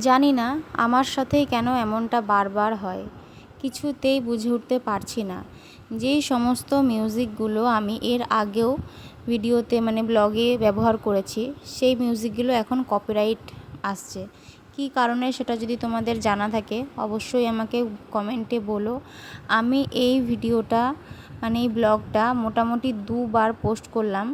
জানি না আমার সাথেই কেন এমনটা বারবার হয়। কিছুতেই বুঝে উঠতে পারছি না। যেই সমস্ত মিউজিকগুলো আমি এর আগেও ভিডিওতে মানে ব্লগে ব্যবহার করেছি, সেই মিউজিকগুলো এখন কপিরাইট আসছে। কী কারণে সেটা যদি তোমাদের জানা থাকে, অবশ্যই আমাকে কমেন্টে বলো। আমি এই ভিডিওটা মানে এই ব্লগটা মোটামুটি দুবার পোস্ট করলাম।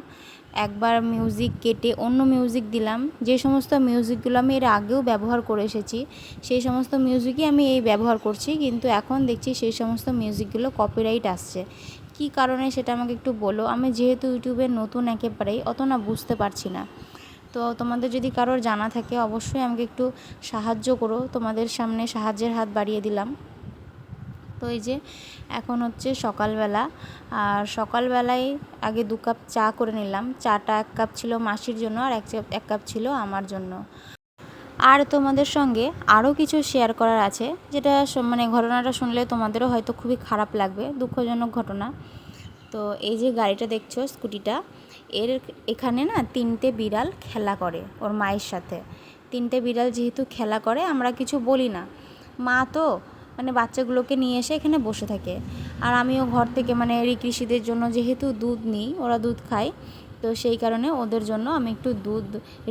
একবার মিউজিক কেটে অন্য মিউজিক দিলাম। যে সমস্ত মিউজিকগুলো আমি এর আগেও ব্যবহার করে এসেছি, সেই সমস্ত মিউজিকই আমি এই ব্যবহার করছি। কিন্তু এখন দেখছি সেই সমস্ত মিউজিকগুলো কপিরাইট আসছে। কী কারণে সেটা আমাকে একটু বলো? আমি যেহেতু ইউটিউবে নতুন একেবারেই, অত না বুঝতে পারছি না। তো তোমাদের যদি কারোর জানা থাকে, অবশ্যই আমাকে একটু সাহায্য করো। তোমাদের সামনে সাহায্যের হাত বাড়িয়ে দিলাম। তো এই যে এখন হচ্ছে সকালবেলা। আর সকালবেলায় আগে দু কাপ চা করে নিলাম। চাটা এক কাপ ছিল মাসির জন্য আর এক কাপ এক কাপ ছিল আমার জন্য। আর তোমাদের সঙ্গে আরও কিছু শেয়ার করার আছে, যেটা মানে ঘটনাটা শুনলে তোমাদেরও হয়তো খুবই খারাপ লাগবে, দুঃখজনক ঘটনা। তো এই যে গাড়িটা দেখছ, স্কুটিটা, এর এখানে না তিনটে বিড়াল খেলা করে ওর মায়ের সাথে। তিনটে বিড়াল যেহেতু খেলা করে, আমরা কিছু বলি না। মা তো মানে বাচ্চাগুলোকে নিয়ে এসে এখানে বসে থাকে। আর আমিও ঘর থেকে মানে ঋকৃষিদের জন্য যেহেতু দুধ নিই, ওরা দুধ খায়, তো সেই কারণে ওদের জন্য আমি একটু দুধ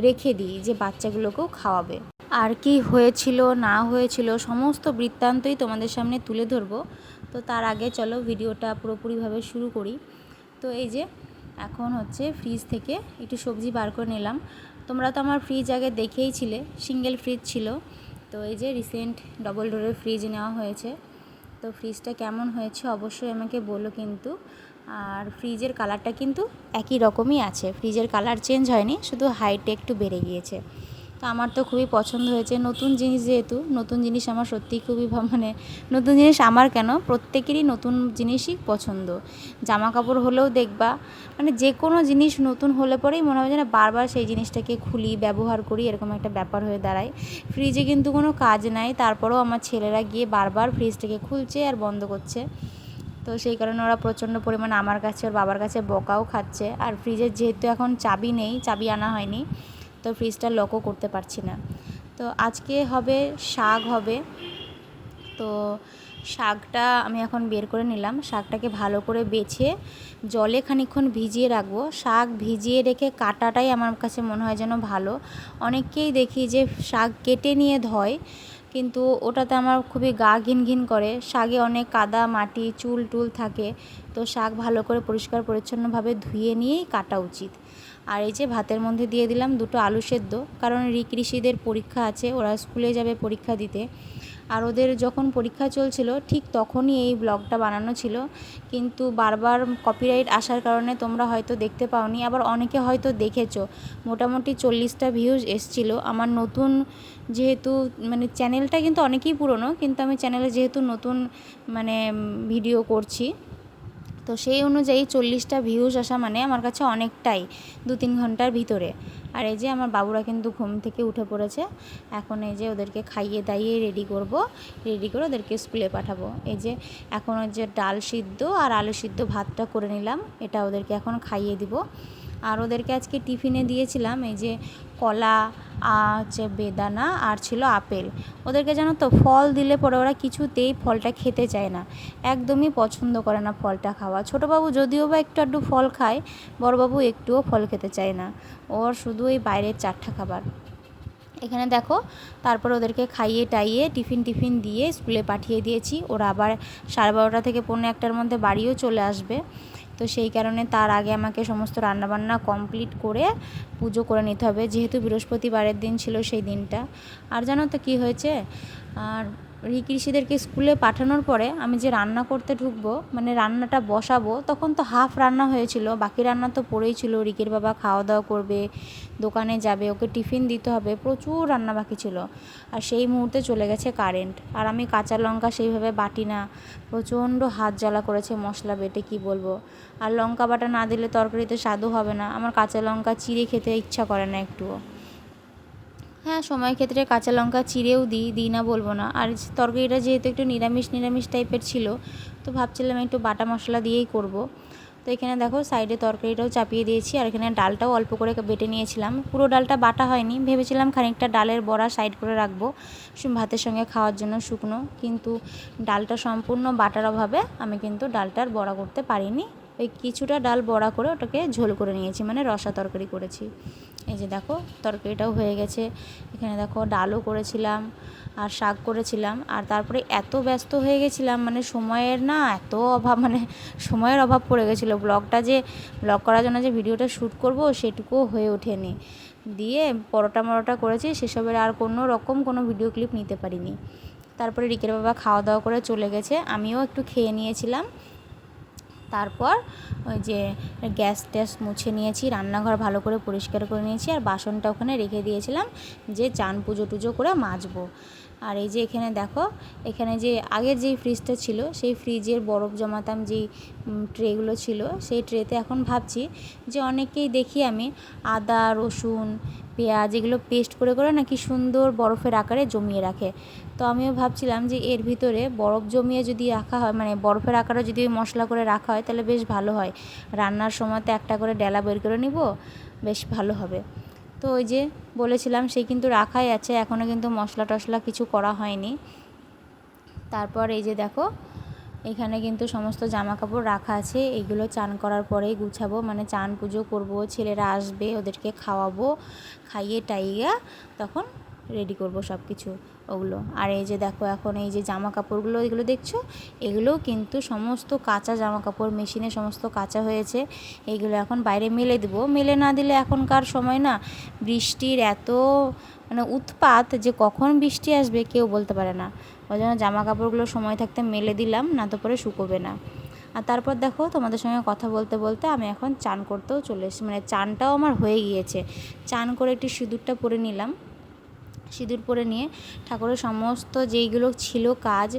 রেখে দিই যে বাচ্চাগুলোকেও খাওয়াবে। আর কি হয়েছিল, না হয়েছিল, সমস্ত বৃত্তান্তই তোমাদের সামনে তুলে ধরবো। তো তার আগে চলো ভিডিওটা পুরোপুরিভাবে শুরু করি। তো এই যে, এখন হচ্ছে ফ্রিজ থেকে একটু সবজি বার করে নিলাম। তোমরা তো আমার ফ্রিজ আগে দেখেইছিলে সিঙ্গেল ফ্রিজ ছিল। তো এই যে রিসেন্ট ডবল ডোরের ফ্রিজ নেওয়া হয়েছে, তো ফ্রিজটা কেমন হয়েছে অবশ্যই আমাকে বলো কিন্তু। আর ফ্রিজের কালারটা কিন্তু একই রকমই আছে। ফ্রিজের কালার চেঞ্জ হয়নি, শুধু হাইটে একটু বেড়ে গিয়েছে। তো আমার তো খুবই পছন্দ হয়েছে। নতুন জিনিস যেহেতু, নতুন জিনিস আমার সত্যিই খুবই মানে নতুন জিনিস আমার কেন? প্রত্যেকেরই নতুন জিনিসই পছন্দ। জামা কাপড় হলেও দেখবা মানে যে কোনো জিনিস নতুন হলে পরেই মনে হয় যেন বারবার সেই জিনিসটাকে খুলি, ব্যবহার করি, এরকম একটা ব্যাপার হয়ে দাঁড়ায়। ফ্রিজে কিন্তু কোনো কাজ নাই, তারপরেও আমার ছেলেরা গিয়ে বারবার ফ্রিজটাকে খুলছে আর বন্ধ করছে। তো সেই কারণে ওরা প্রচণ্ড পরিমাণে আমার কাছে, ওর বাবার কাছে বকাও খাচ্ছে। আর ফ্রিজের যেহেতু এখন চাবি নেই, চাবি আনা হয়নি তো ফ্রিজটা লকও করতে পারছি না। তো আজকে হবে, শাক হবে। তো শাকটা আমি এখন বের করে নিলাম। শাকটাকে ভালো করে বেছে জলে খানিক্ষণ ভিজিয়ে রাখব। শাক ভিজিয়ে রেখে কাটাটাই আমার কাছে মনে হয় যেন ভালো। অনেককেই দেখি যে শাক কেটে নিয়ে ধয়, কিন্তু ওটাতে আমার খুবই গা ঘিন ঘিন করে। শাকে অনেক কাদা, মাটি চুল টুল থাকে। তো শাক ভালো করে পরিষ্কার পরিচ্ছন্নভাবে ধুয়ে নিয়েই কাটা উচিত। আর এই যে ভাতের মধ্যে দিয়ে দিলাম দুটো আলু সেদ্ধ, কারণ ঋষিদের পরীক্ষা আছে, ওরা স্কুলে যাবে পরীক্ষা দিতে। আর ওদের যখন পরীক্ষা চলছিল, ঠিক তখনই এই ব্লগটা বানানো ছিল। কিন্তু বারবার কপিরাইট আসার কারণে তোমরা হয়তো দেখতে পাওনি, আবার অনেকে হয়তো দেখেছ। মোটামুটি চল্লিশটা ভিউজ এসছিল। আমার নতুন যেহেতু মানে চ্যানেলটা কিন্তু অনেকই পুরনো, কিন্তু আমি চ্যানেলে যেহেতু নতুন মানে ভিডিও করছি তো সেই অনুযায়ী চল্লিশটা ভিউজ আসা মানে আমার কাছে অনেকটাই দু তিন ঘণ্টার ভিতরে। আর এই যে আমার বাবুরা কিন্তু ঘুম থেকে উঠে পড়েছে। এখন এই যে ওদেরকে খাইয়ে দাইয়ে রেডি করব। রেডি করে ওদেরকে স্কুলে পাঠাবো। এই যে এখন ওই যে ডাল সিদ্ধ আর আলু সিদ্ধ ভাতটা করে নিলাম। এটা ওদেরকে এখন খাইয়ে দিব। আর ওদেরকে আজকে টিফিনে দিয়েছিলাম এই যে কলা হচ্ছে বেদানা আর ছিল আপেল। ওদেরকে জানো তো, ফল দিলে পরে ওরা কিছুতেই ফলটা খেতে চায় না। একদমই পছন্দ করে না ফলটা খাওয়া। ছোটোবাবু যদিও বা একটু আধটু ফল খায়, বড়োবাবু একটুও ফল খেতে চায় না। ওর শুধু এই বাইরের চারটা খাবার। এখানে দেখো, তারপর ওদেরকে খাইয়ে টাইয়ে টিফিন টিফিন দিয়ে স্কুলে পাঠিয়ে দিয়েছি। ওরা আবার সাড়ে বারোটা থেকে পৌনে একটার মধ্যে বাড়িও চলে আসবে। তো সেই কারণে তার আগে আমাকে সমস্ত রান্নাবান্না কমপ্লিট করে পুজো করে নিতে হবে। যেহেতু বৃহস্পতিবারের দিন ছিল সেই দিনটা। আর জানো তো কী হয়েছে? আর ঋষিদেরকে স্কুলে পাঠানোর পরে আমি যে রান্না করতে ঢুকবো মানে রান্নাটা বসাবো, তখন তো হাফ রান্না হয়েছিল, বাকি রান্না তো পড়েই ছিল, রিকির বাবা খাওয়া দাওয়া করবে, দোকানে যাবে, ওকে টিফিন দিতে হবে, প্রচুর রান্না বাকি ছিল। আর সেই মুহূর্তে চলে গেছে কারেন্ট, আর আমি কাঁচা লঙ্কা সেইভাবে বাটি না, প্রচণ্ড হাত জ্বালা করেছে মশলা বেটে, কি বলব? আর লঙ্কা বাটা না দিলে তরকারিতে স্বাদও হবে না, আমার কাঁচা লঙ্কা চিড়ে খেতে ইচ্ছা করে না একটুও। হ্যাঁ সময় ক্ষেত্রে কাঁচা লঙ্কা চিড়েও দিই দিই না বলব না। আর তরকারিটা যেহেতু একটু নিরামিষ নিরামিষ টাইপের ছিল, তো ভাবছিলাম একটু বাটা মশলা দিয়েই করব। তো এখানে দেখো সাইডে তরকারিটাও চাপিয়ে দিয়েছি, আর এখানে ডালটাও অল্প করে বেটে নিয়েছিলাম। পুরো ডালটা বাটা হয়নি, ভেবেছিলাম খানিকটা ডালের বড়া সাইড করে রাখব ভাতের সঙ্গে খাওয়ার জন্য শুকনো। কিন্তু ডালটা সম্পূর্ণ বাটার অভাবে আমি কিন্তু ডালটার বড়া করতে পারিনি। ওই কিছুটা ডাল বড়া করে ওটাকে ঝোল করে নিয়েছি মানে রসা তরকারি করেছি। এই যে দেখো, তরকারিটাও হয়ে গেছে। এখানে দেখো, ডালও করেছিলাম আর শাক করেছিলাম। আর তারপরে এত ব্যস্ত হয়ে গেছিলাম মানে সময়ের না এত অভাব মানে সময়ের অভাব পড়ে গেছিল। ব্লগটা যে, ব্লগ করার জন্য যে ভিডিওটা শ্যুট করব, সেটুকুও হয়ে ওঠেনি। দিয়ে পরোটা মরোটা করেছি, সেসবের আর কোনো রকম কোনো ভিডিও ক্লিপ নিতে পারিনি। তারপরে রিকের বাবা খাওয়া দাওয়া করে চলে গেছে। আমিও একটু খেয়ে নিয়েছিলাম। তারপর ওই যে গ্যাস ট্যাস মুছে নিয়েছি, রান্নাঘর ভালো করে পরিষ্কার করে নিয়েছি আর বাসনটা ওখানে রেখে দিয়েছিলাম যে চান পুজো টুজো করে মাজবো। আর এই যে এখানে দেখো, এখানে যে আগের যেই ফ্রিজটা ছিল, সেই ফ্রিজের বরফ জমাতাম যেই ট্রেগুলো ছিল, সেই ট্রেতে এখন ভাবছি যে অনেকেই দেখি আমি আদা, রসুন, পেঁয়াজ এগুলো পেস্ট করে করে না কি সুন্দর বরফের আকারে জমিয়ে রাখে। তো আমিও ভাবছিলাম যে এর ভিতরে বরফ জমিয়ে যদি রাখা হয় মানে বরফের আকারে যদি মশলা করে রাখা হয়, তাহলে বেশ ভালো হয়। রান্নার সময়তে একটা করে ডেলা বের করে নিব, বেশ ভালো হবে। তো ওই যে বলেছিলাম সেই কিন্তু রাখাই আছে এখনও কিন্তু মশলা টশলা কিছু করা হয়নি। তারপর এই যে দেখো, এখানে কিন্তু সমস্ত জামা কাপড় রাখা আছে এইগুলো চান করার পরেই গুছাবো মানে চান পুজো করব, ছেলেরা আসবে, ওদেরকে খাওয়াবো, খাইয়ে টাইয়া তখন রেডি করব সব কিছু ওগুলো। আর এই যে দেখো এখন এই যে জামা কাপড়গুলো এগুলো দেখছ? এগুলোও কিন্তু সমস্ত কাঁচা জামা কাপড় মেশিনে সমস্ত কাঁচা হয়েছে। এইগুলো এখন বাইরে মেলে দেবো। মেলে না দিলে এখনকার সময় না বৃষ্টির এত মানে উৎপাত যে কখন বৃষ্টি আসবে কেউ বলতে পারে না। ওই জন্য জামা কাপড়গুলো সময় থাকতে মেলে দিলাম, না তো পরে শুকোবে না। আর তারপর দেখো তোমাদের সঙ্গে কথা বলতে বলতে আমি এখন চান করতেও চলে এসেছি। মানে চানটাও আমার হয়ে গিয়েছে। চান করে একটি সিঁদুরটা পরে নিলাম। সিঁদুর পরে নিয়ে ঠাকুরের সমস্ত যেইগুলো ছিল কাজ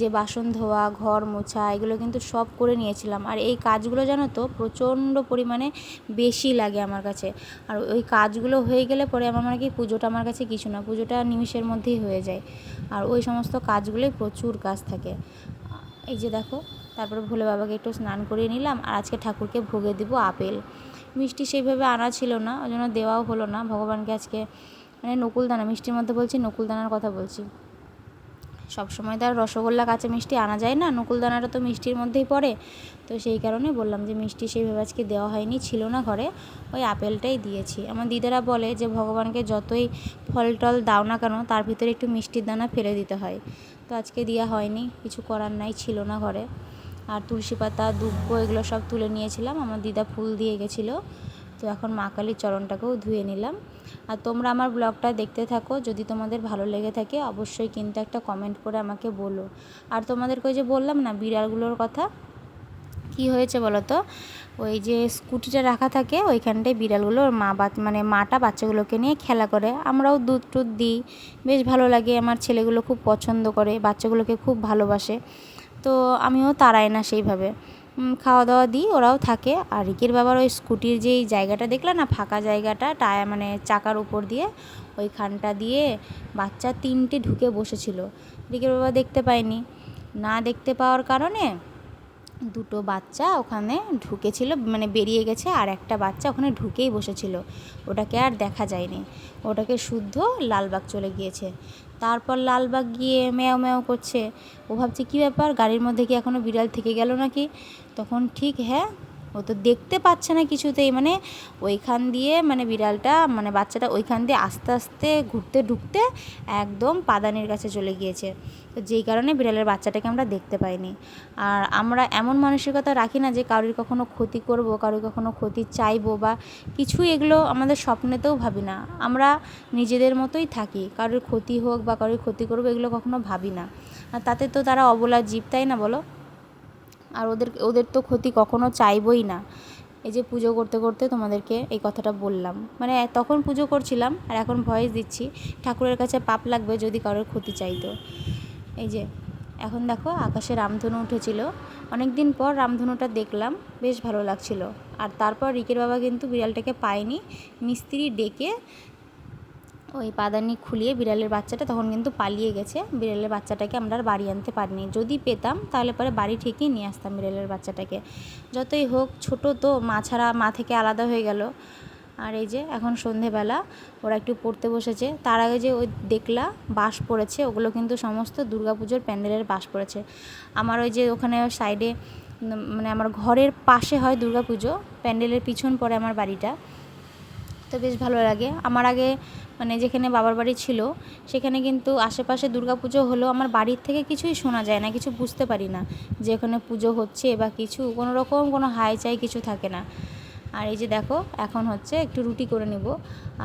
যে বাসন ধোয়া, ঘর মোছা, এগুলো কিন্তু সব করে নিয়েছিলাম। আর এই কাজগুলো জানো তো, প্রচণ্ড পরিমাণে বেশি লাগে আমার কাছে। আর ওই কাজগুলো হয়ে গেলে পরে আমার মানে কি পুজোটা আমার কাছে কিছু না, পুজোটা নিমিষের মধ্যেই হয়ে যায়। আর ওই সমস্ত কাজগুলোই প্রচুর কাজ থাকে। এই যে দেখো, তারপরে ভোলে বাবাকে একটু স্নান করিয়ে নিলাম, আর আজকে ঠাকুরকে ভোগে দিব আপেল। মিষ্টি সেইভাবে আনা ছিল না, ওই জন্য দেওয়াও হলো না। ভগবানকে আজকে মানে নকুলদানা, মিষ্টির মধ্যে বলছি নকুলদানার কথা বলছি। সব সময় তো আর রসগোল্লা, কাঁচা মিষ্টি আনা যায় না, নকুলদানাটা তো মিষ্টির মধ্যেই পড়ে। তো সেই কারণে বললাম যে মিষ্টি সেইভাবে আজকে দেওয়া হয়নি, ছিল না ঘরে, ওই আপেলটাই দিয়েছি। আমার দিদারা বলে যে ভগবানকে যতই ফল টল দাও না কেন, তার ভিতরে একটু মিষ্টির দানা ফেলে দিতে হয়। তো আজকে দেওয়া হয়নি, কিছু করার নাই, ছিল না ঘরে। আর তুলসী পাতা, দুব্ব, এগুলো সব তুলে নিয়েছিলাম, আমার দিদা ফুল দিয়ে গেছিল। তো এখন মা কালীর চরণটাকেও ধুয়ে নিলাম। আর তোমরা আমার ব্লগটা দেখতে থাকো, যদি তোমাদের ভালো লেগে থাকে, অবশ্যই কিন্তু একটা কমেন্ট করে আমাকে বলো। আর তোমাদেরকে ওই যে বললাম না, বিড়ালগুলোর কথা, কি হয়েছে বলো তো ওই যে স্কুটিটা রাখা থাকে, ওইখানটায় বিড়ালগুলোর মা বাচ মানে মাটা বাচ্চাগুলোকে নিয়ে খেলা করে। আমরাও দুধ টুধ দিই, বেশ ভালো লাগে। আমার ছেলেগুলো খুব পছন্দ করে, বাচ্চাগুলোকে খুব ভালোবাসে। তো আমিও তাড়াই না সেইভাবে। খাওয়া দাওয়া দিই, ওরাও থাকে। আর রিকির বাবার ওই স্কুটির যেই জায়গাটা দেখলাম না, ফাঁকা জায়গাটা, টায়া মানে চাকার উপর দিয়ে, ওইখানটা দিয়ে বাচ্চা তিনটে ঢুকে বসেছিল। রিকির বাবা দেখতে পায়নি। না দেখতে পাওয়ার কারণে দুটো বাচ্চা ওখানে ঢুকেছিল মানে বেরিয়ে গেছে, আর একটা বাচ্চা ওখানে ঢুকেই বসেছিল। ওটাকে আর দেখা যায়নি। ওটাকে শুদ্ধ লালবাগ চলে গিয়েছে। তারপর লালবাগ গিয়ে ম্যাও ম্যাও করছে। ও ভাবছে, কী ব্যাপার? গাড়ির মধ্যে কি এখনও বিড়াল থেকে গেল নাকি? তখন ঠিক হ্যাঁ ও তো দেখতে পাচ্ছে না কিছুতেই মানে ওইখান দিয়ে মানে বিড়ালটা মানে বাচ্চাটা ওইখান দিয়ে আস্তে আস্তে ঘুরতে ঢুকতে একদম পাদানির কাছে চলে গিয়েছে। তো যেই কারণে বিড়ালের বাচ্চাটাকে আমরা দেখতে পাইনি। আর আমরা এমন মানসিকতা রাখি না যে কারোর কখনো ক্ষতি করব, কারোর কখনো ক্ষতি চাইব বা কিছুই এগুলো আমাদের স্বপ্নেতেও ভাবি না। আমরা নিজেদের মতোই থাকি, কারোর ক্ষতি হোক বা কারোর ক্ষতি করব এগুলো কখনো ভাবি না। আর তাতে তো তারা অবলা জীব, তাই না বলো? আর ওদের ওদের তো ক্ষতি কখনো চাইবই না। এই যে পুজো করতে করতে তোমাদেরকে এই কথাটা বললাম। মানে তখন পুজো করছিলাম আর এখন ভয়েস দিচ্ছি। ঠাকুরের কাছে পাপ লাগবে যদি কারোর ক্ষতি চাইতো এই যে, এখন দেখো আকাশে রামধনু উঠেছিল। অনেক দিন পর রামধনুটা দেখলাম, বেশ ভালো লাগছিল। আর তারপর রিকের বাবা কিন্তু বিড়ালটাকে পায়নি। মিস্ত্রি ডেকে ওই পাদানি খুলিয়ে বিড়ালের বাচ্চাটা তখন কিন্তু পালিয়ে গেছে। বিড়ালের বাচ্চাটাকে আমরা আর বাড়ি আনতে পারিনি। যদি পেতাম, তাহলে পরে বাড়ি ঠিকই নিয়ে আসতাম বিড়ালের বাচ্চাটাকে। যতই হোক, ছোট তো, মা ছাড়া মা থেকে আলাদা হয়ে গেল। আর এই যে, এখন সন্ধেবেলা, ওরা একটু পড়তে বসেছে। তার আগে যে ওই দেখলা বাস পড়েছে। ওগুলো কিন্তু সমস্ত দুর্গাপুজোর প্যান্ডেলের বাস পড়েছে। আমার ওই যে ওখানে সাইডে মানে আমার ঘরের পাশে হয় দুর্গাপুজো। প্যান্ডেলের পিছন পড়ে আমার বাড়িটা। তো বেশ ভালো লাগে। আমার আগে মানে যেখানে বাবার বাড়ি ছিল, সেখানে কিন্তু আশেপাশে পুজো হলেও আমার বাড়ির থেকে কিছুই শোনা যায় না, কিছু বুঝতে পারি না যে ওখানে পুজো হচ্ছে বা কিছু, কোনো রকম কোনো হাই চাই কিছু থাকে না। আর এই যে দেখো, এখন হচ্ছে একটু রুটি করে নিব।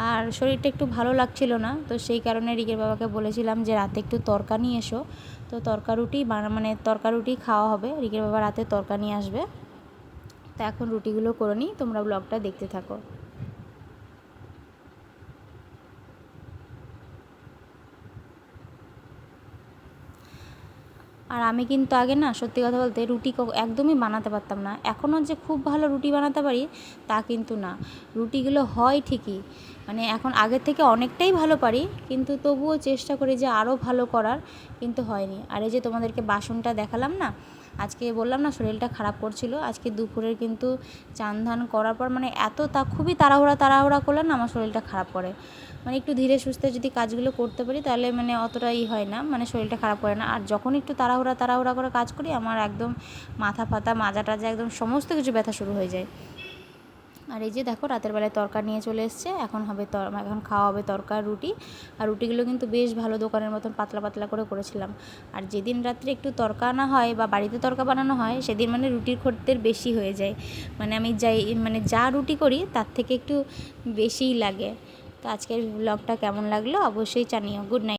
আর শরীরটা একটু ভালো লাগছিল না, তো সেই কারণে রিকের বাবাকে বলেছিলাম যে রাতে একটু তরকা নিয়ে এসো। তো তরকা রুটি মানে তরকা রুটি খাওয়া হবে রিকের বাবা রাতে তরকা নিয়ে আসবে। তো এখন রুটিগুলো করে নিই, তোমরা ব্লগটা দেখতে থাকো। আর আমি কিন্তু আগে না সত্যি কথা বলতে রুটি একদমই বানাতে পারতাম না। এখনও যে খুব ভালো রুটি বানাতে পারি, তা কিন্তু না। রুটিগুলো হয় ঠিকই। মানে এখন আগের থেকে অনেকটাই ভালো পারি, কিন্তু তবুও চেষ্টা করি যে আরও ভালো করার, কিন্তু হয়নি। আর এই যে তোমাদেরকে বাসনটা দেখালাম না, আজকে বললাম না শরীরটা খারাপ করছিল, আজকে দুপুরের কিন্তু চান ধান করার পর মানে এত তা, খুবই তাড়াহুড়া তাড়াহুড়া করলে না আমার শরীরটা খারাপ করে। মানে একটু ধীরে সুস্থে যদি কাজগুলো করতে পারি তাহলে মানে অতটা ই হয় না মানে শরীরটা খারাপ করে না। আর যখন একটু তাড়াহুড়া তাড়াহুড়া করে কাজ করি, আমার একদম মাথা ফাতা, মাজা টাজা, একদম সমস্ত কিছু ব্যথা শুরু হয়ে যায়। আর এই যে দেখো, রাতের বেলায় তরকা নিয়ে চলে এসছে। এখন হবে এখন খাওয়া হবে তরকা রুটি। আর রুটিগুলো কিন্তু বেশ ভালো দোকানের মতন পাতলা পাতলা করে করেছিলাম। আর যেদিন রাত্রে একটু তরকা আনা হয় বা বাড়িতে তরকা বানানো হয়, সেদিন মানে রুটির খদ্দের বেশি হয়ে যায়। মানে আমি যাই মানে যা রুটি করি, তার থেকে একটু বেশিই লাগে। তো আজকের ব্লগটা কেমন লাগল অবশ্যই জানিও। Good night